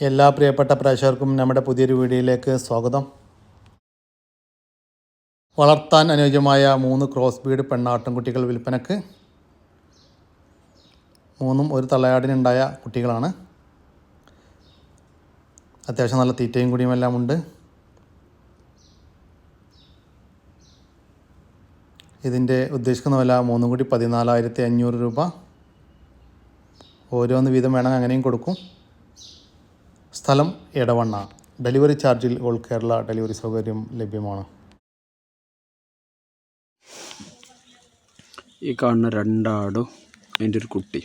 എല്ലാ പ്രിയപ്പെട്ട പ്രേക്ഷകർക്കും നമ്മുടെ പുതിയൊരു വീഡിയോയിലേക്ക് സ്വാഗതം. വളർത്താൻ അനുയോജ്യമായ മൂന്ന് ക്രോസ് ബീഡ് പെണ്ണാട്ടുംകുട്ടികൾ വിൽപ്പനക്ക് മൂന്നും ഒരു തള്ളയാടിനുണ്ടായ കുട്ടികളാണ്. അത്യാവശ്യം നല്ല തീറ്റയും കുടിയുമെല്ലാം ഉണ്ട്. ഇതിന്റെ ഉദ്ദേശിക്കുന്ന വില മൂന്നും കൂടി പതിനാലായിരത്തി അഞ്ഞൂറ് രൂപ. ഓരോന്ന് വീതം വേണമെങ്കിൽ അങ്ങനെയും കൊടുക്കും. സ്ഥലം എടവണ്ണ. ഡെലിവറി ചാർജിൽ ഓൾ കേരള ഡെലിവറി സൗകര്യം ലഭ്യമാണ്. ഈ കാണുന്ന രണ്ടാടും അതിന്റെ ഒരു കുട്ടി.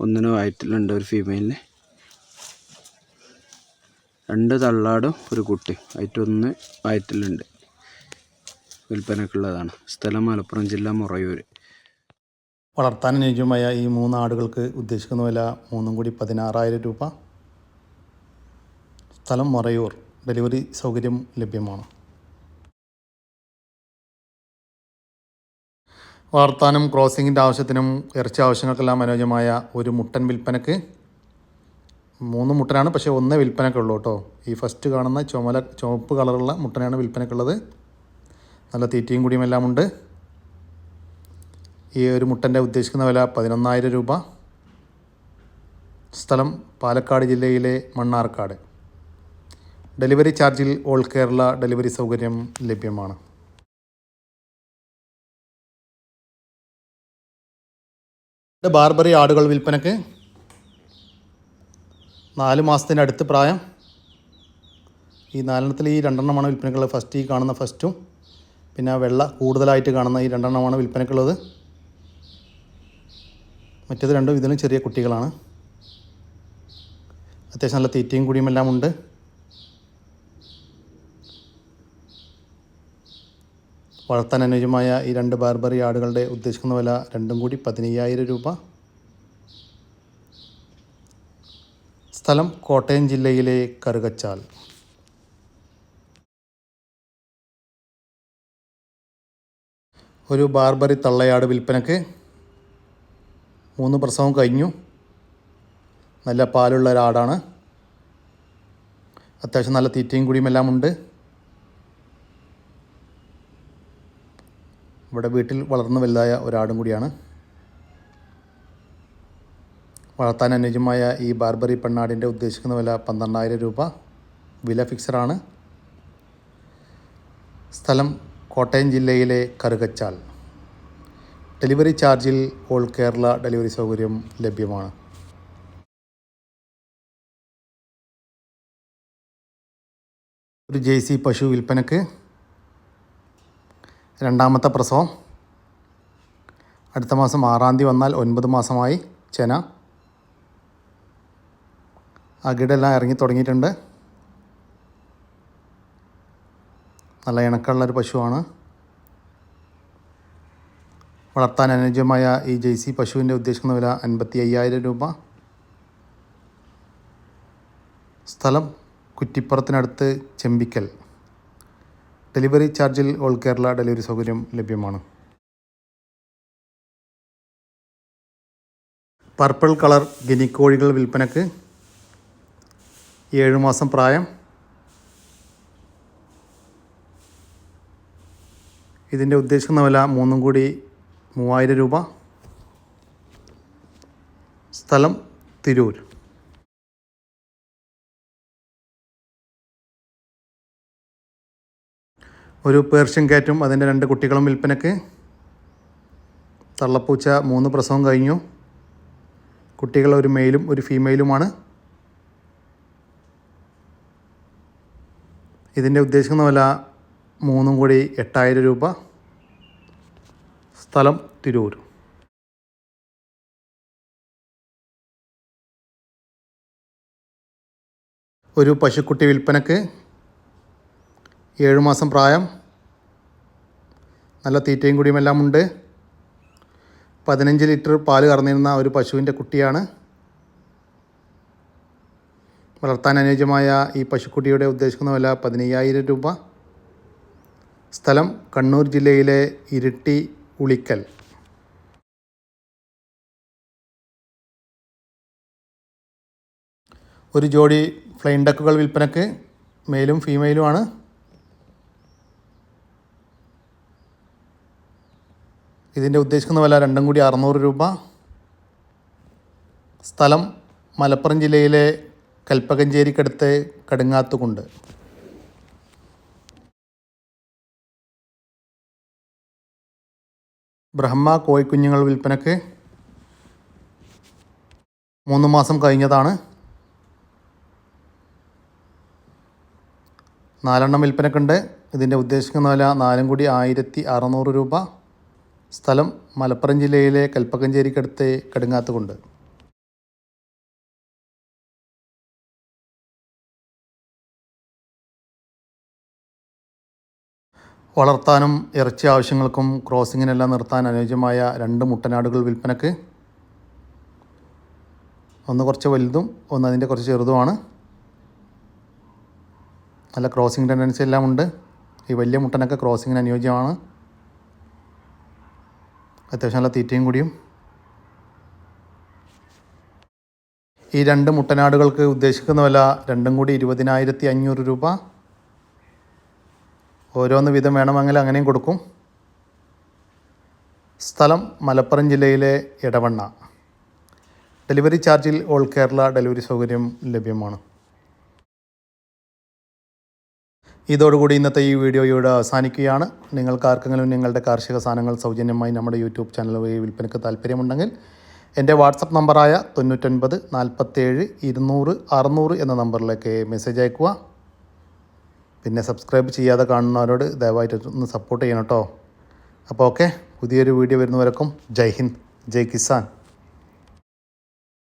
ഒന്നിന് വയറ്റിലുണ്ട് ഒരു ഫീമെയിലിന് രണ്ട് തള്ളാടും ഒരു കുട്ടി. ആയിട്ടൊന്ന് വയറ്റിലുണ്ട് വിൽപ്പനക്കുള്ളതാണ് സ്ഥലം മലപ്പുറം ജില്ല മുറയൂർ വളർത്താൻ അനുയോജ്യമായ ഈ മൂന്ന് ആടുകൾക്ക് ഉദ്ദേശിക്കുന്ന വില മൂന്നും കൂടി പതിനാറായിരം രൂപ. സ്ഥലം മറയൂർ. ഡെലിവറി സൗകര്യം ലഭ്യമാണ്. വളർത്താനും ക്രോസിങ്ങിന്റെ ആവശ്യത്തിനും ഇറച്ചി ആവശ്യങ്ങൾക്കെല്ലാം അനുയോജ്യമായ ഒരു മുട്ടൻ വിൽപ്പനക്ക് മൂന്ന് മുട്ടനാണ് പക്ഷേ ഒന്നേ വിൽപ്പനക്കുള്ളൂ കേട്ടോ. ഈ ഫസ്റ്റ് കാണുന്ന ചുമല ചുവപ്പ് കളറുള്ള മുട്ടനാണ് വിൽപ്പനക്കുള്ളത്. നല്ല തീറ്റയും കൂടിയും എല്ലാം ഉണ്ട് ഈ ഒരു മുട്ടന്റെ ഉദ്ദേശിക്കുന്ന വില പതിനൊന്നായിരം രൂപ. സ്ഥലം പാലക്കാട് ജില്ലയിലെ മണ്ണാർക്കാട്. ഡെലിവറി ചാർജിൽ ഓൾ കേരള ഡെലിവറി സൗകര്യം ലഭ്യമാണ്. ബാർബറി ആടുകൾ വിൽപ്പനക്ക് നാല് അടുത്ത് പ്രായം. ഈ നാലെണ്ണത്തിൽ ഈ രണ്ടെണ്ണമാണ് വിൽപ്പനക്കുള്ളത് ഫസ്റ്റ് ഈ കാണുന്ന ഫസ്റ്റും. പിന്നെ വെള്ള കൂടുതലായിട്ട് കാണുന്ന ഈ രണ്ടെണ്ണമാണ് വിൽപ്പനക്കുള്ളത് മറ്റേത് രണ്ടും ഇതിലും ചെറിയ കുട്ടികളാണ്. അത്യാവശ്യം നല്ല തീറ്റയും കൂടിയും എല്ലാം ഉണ്ട്. വളർത്താൻ അനുയോജ്യമായ ഈ രണ്ട് ബാർബറി ആടുകളുടെ ഉദ്ദേശിക്കുന്ന വില രണ്ടും കൂടി പതിനയ്യായിരം രൂപ. സ്ഥലം കോട്ടയം ജില്ലയിലെ കറുകച്ചാൽ. ഒരു ബാർബറി തള്ളയാട് വിൽപ്പനക്ക് മൂന്ന് പ്രസവം കഴിഞ്ഞു. നല്ല പാലുള്ള ഒരാടാണ്. അത്യാവശ്യം നല്ല തീറ്റയും കൂടിയും എല്ലാം ഉണ്ട്. ഇവിടെ വീട്ടിൽ വളർന്നു വലുതായ ഒരാടും കൂടിയാണ്. വളർത്താൻ അനുയോജ്യമായ ഈ ബാർബറി പെണ്ണാടിന്റെ ഉദ്ദേശിക്കുന്ന വില പന്ത്രണ്ടായിരം രൂപ. വില ഫിക്സഡാണ് സ്ഥലം കോട്ടയം ജില്ലയിലെ കറുകച്ചാൽ. ഡെലിവറി ചാർജിൽ ഓൾ കേരള ഡെലിവറി സൗകര്യം ലഭ്യമാണ്. ഒരു ജേഴ്സി പശു വിൽപ്പനക്ക് രണ്ടാമത്തെ പ്രസവം. അടുത്ത മാസം ആറാം തീയതി വന്നാൽ ഒൻപത് മാസമായി ചെന. അകിടെല്ലാം ഇറങ്ങി തുടങ്ങിയിട്ടുണ്ട്. നല്ല ഇണക്കമുള്ളൊരു പശുവാണ്. വളർത്താൻ അനുയോജ്യമായ ഈ ജെയ്സി പശുവിന്റെ ഉദ്ദേശിക്കുന്ന വില അൻപത്തി അയ്യായിരം രൂപ. സ്ഥലം കുറ്റിപ്പുറത്തിനടുത്ത് ചെമ്പിക്കൽ. ഡെലിവറി ചാർജിൽ ഓൾ കേരള ഡെലിവറി സൗകര്യം ലഭ്യമാണ്. പർപ്പിൾ കളർ ഗിനിക്കോഴികൾ വിൽപ്പനക്ക് ഏഴ് മാസം പ്രായം. ഇതിന്റെ ഉദ്ദേശിക്കുന്ന വില മൂന്നും കൂടി മൂവായിരം രൂപ. സ്ഥലം തിരൂർ. ഒരു പേർഷ്യൻ കാറ്റും അതിന്റെ രണ്ട് കുട്ടികളും വിൽപ്പനക്ക് തള്ളപ്പൂച്ച മൂന്ന് പ്രസവം കഴിഞ്ഞു. കുട്ടികൾ ഒരു മെയിലും ഒരു ഫീമെയിലുമാണ്. ഇതിന്റെ ഉദ്ദേശിക്കുന്ന വില മൂന്നും കൂടി എട്ടായിരം രൂപ. സ്ഥലം തിരൂർ. ഒരു പശുക്കുട്ടി വിൽപ്പനക്ക് ഏഴുമാസം പ്രായം. നല്ല തീറ്റയും കുടിയുമെല്ലാം ഉണ്ട്. പതിനഞ്ച് ലിറ്റർ പാൽ കറന്നിരുന്ന ഒരു പശുവിന്റെ കുട്ടിയാണ്. വളർത്താൻ അനുയോജ്യമായ ഈ പശുക്കുട്ടിയുടെ ഉദ്ദേശിക്കുന്ന വില പതിനയ്യായിരം രൂപ. സ്ഥലം കണ്ണൂർ ജില്ലയിലെ ഇരിട്ടി ഉളിക്കൽ. ഒരു ജോഡി ഫ്ലൈൻ ഡക്കുകൾ വിൽപ്പനക്ക് മെയിലും ഫീമെയിലുമാണ് ഇതിന്റെ ഉദ്ദേശിക്കുന്ന വില രണ്ടും കൂടി അറുന്നൂറ് രൂപ. സ്ഥലം മലപ്പുറം ജില്ലയിലെ കൽപ്പകഞ്ചേരിക്കടുത്ത് കടുങ്ങാത്തുകുണ്ട്. ബ്രഹ്മ കോഴിക്കുഞ്ഞുങ്ങൾ വിൽപ്പനക്ക് മൂന്ന് മാസം കഴിഞ്ഞതാണ്. നാലെണ്ണം വിൽപ്പനക്കുണ്ട്. ഇതിന്റെ ഉദ്ദേശിക്കുന്ന വില നാലും കൂടി ആയിരത്തി അറുന്നൂറ് രൂപ. സ്ഥലം മലപ്പുറം ജില്ലയിലെ കൽപ്പക്കഞ്ചേരിക്കടുത്ത് കടുങ്ങാത്തുകുണ്ട്. വളർത്താനും ഇറച്ചി ആവശ്യങ്ങൾക്കും ക്രോസിങ്ങിനെല്ലാം നിർത്താൻ അനുയോജ്യമായ രണ്ട് മുട്ടനാടുകൾ വിൽപ്പനക്ക്. ഒന്ന് കുറച്ച് വലുതും ഒന്ന് അതിന്റെ കുറച്ച് ചെറുതുമാണ്. നല്ല ക്രോസിംഗ് ടെൻഡൻസി എല്ലാം ഉണ്ട്. ഈ വലിയ മുട്ടനൊക്കെ ക്രോസിങ്ങിന് അനുയോജ്യമാണ്. അത്യാവശ്യം നല്ല തീറ്റയും കൂടിയും. ഈ രണ്ട് മുട്ടനാടുകൾക്ക് ഉദ്ദേശിക്കുന്ന വില രണ്ടും കൂടി ഇരുപതിനായിരത്തി അഞ്ഞൂറ് രൂപ. ഓരോന്ന് വീതം വേണമെങ്കിൽ അങ്ങനെയും കൊടുക്കും. സ്ഥലം മലപ്പുറം ജില്ലയിലെ ഇടവണ്ണ ഡെലിവറി ചാർജിൽ ഓൾ കേരള ഡെലിവറി സൗകര്യം ലഭ്യമാണ്. ഇതോടുകൂടി ഇന്നത്തെ ഈ വീഡിയോ ഇവിടെ അവസാനിക്കുകയാണ്. നിങ്ങൾക്ക് ആർക്കെങ്കിലും നിങ്ങളുടെ കാർഷിക സാധനങ്ങൾ സൗജന്യമായി നമ്മുടെ യൂട്യൂബ് ചാനൽ വഴി വിൽപ്പനയ്ക്ക് താല്പര്യമുണ്ടെങ്കിൽ എന്റെ വാട്സപ്പ് നമ്പറായ തൊണ്ണൂറ്റൊൻപത് നാൽപ്പത്തേഴ് ഇരുന്നൂറ് അറുന്നൂറ് എന്ന നമ്പറിലേക്ക് മെസ്സേജ് അയക്കുക പിന്നെ സബ്സ്ക്രൈബ് ചെയ്യാതെ കാണുന്നവരോട് ദയവായിട്ട് ഒന്ന് സപ്പോർട്ട് ചെയ്യണം കേട്ടോ. അപ്പോൾ ഓക്കെ പുതിയൊരു വീഡിയോ വരുന്നവരക്കും ജയ് ഹിന്ദ് ജയ് കിസാൻ.